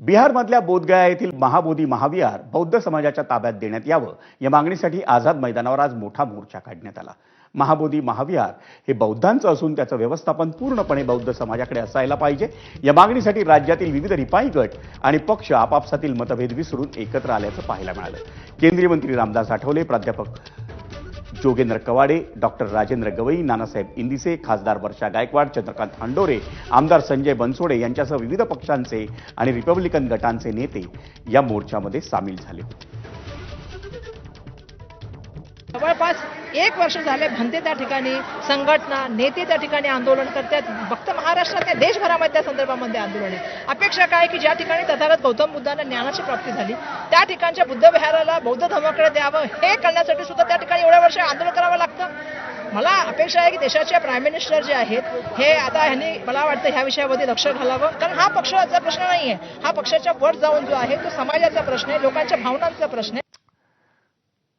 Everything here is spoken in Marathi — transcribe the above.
बिहारमधल्या बोधगया येथील महाबोधी महाविहार बौद्ध समाजाच्या ताब्यात देण्यात यावं या मागणीसाठी आझाद मैदानावर आज मोठा मोर्चा काढण्यात आला. महाबोधी महाविहार हे बौद्धांचं असून त्याचं व्यवस्थापन पूर्णपणे बौद्ध समाजाकडे असायला पाहिजे. या मागणीसाठी राज्यातील विविध रिपाई गट आणि पक्ष आपापसातील मतभेद विसरून एकत्र आल्याचं पाहायला मिळालं. केंद्रीय मंत्री रामदास आठवले प्राध्यापक जोगेंद्र कवाडे डॉक्टर राजेंद्र गवई नानासाहेब इंदिसे खासदार वर्षा गायकवाड चंद्रकांत हंडोरे आमदार संजय बनसोडे यांच्यासह विविध पक्षांचे आणि रिपब्लिकन गटांचे नेते या मोर्चामध्ये सामील झाले. होते जवळपास एक वर्ष झाले भंते त्या ठिकाणी संघटना नेते त्या ठिकाणी आंदोलन करतात. फक्त महाराष्ट्रात नाही देशभरामध्ये त्या संदर्भामध्ये आंदोलन आहे. अपेक्षा काय की ज्या ठिकाणी तथागत गौतम बुद्धांना ज्ञानाची प्राप्ती झाली त्या ठिकाणच्या बुद्ध विहाराला बौद्ध धर्माकडे द्यावं हे करण्यासाठी सुद्धा त्या ठिकाणी एवढ्या आंदोलन करावं लागतं? मला अपेक्षा आहे की देशाचे प्राईम मिनिस्टर जे आहेत हे आता ह्यांनी मला वाटतं ह्या विषयामध्ये लक्ष घालावं. कारण हा पक्षाचा प्रश्न नाही आहे हा पक्षाच्या वर जाऊन जो आहे तो समाजाचा प्रश्न आहे लोकांच्या भावनांचा प्रश्न आहे.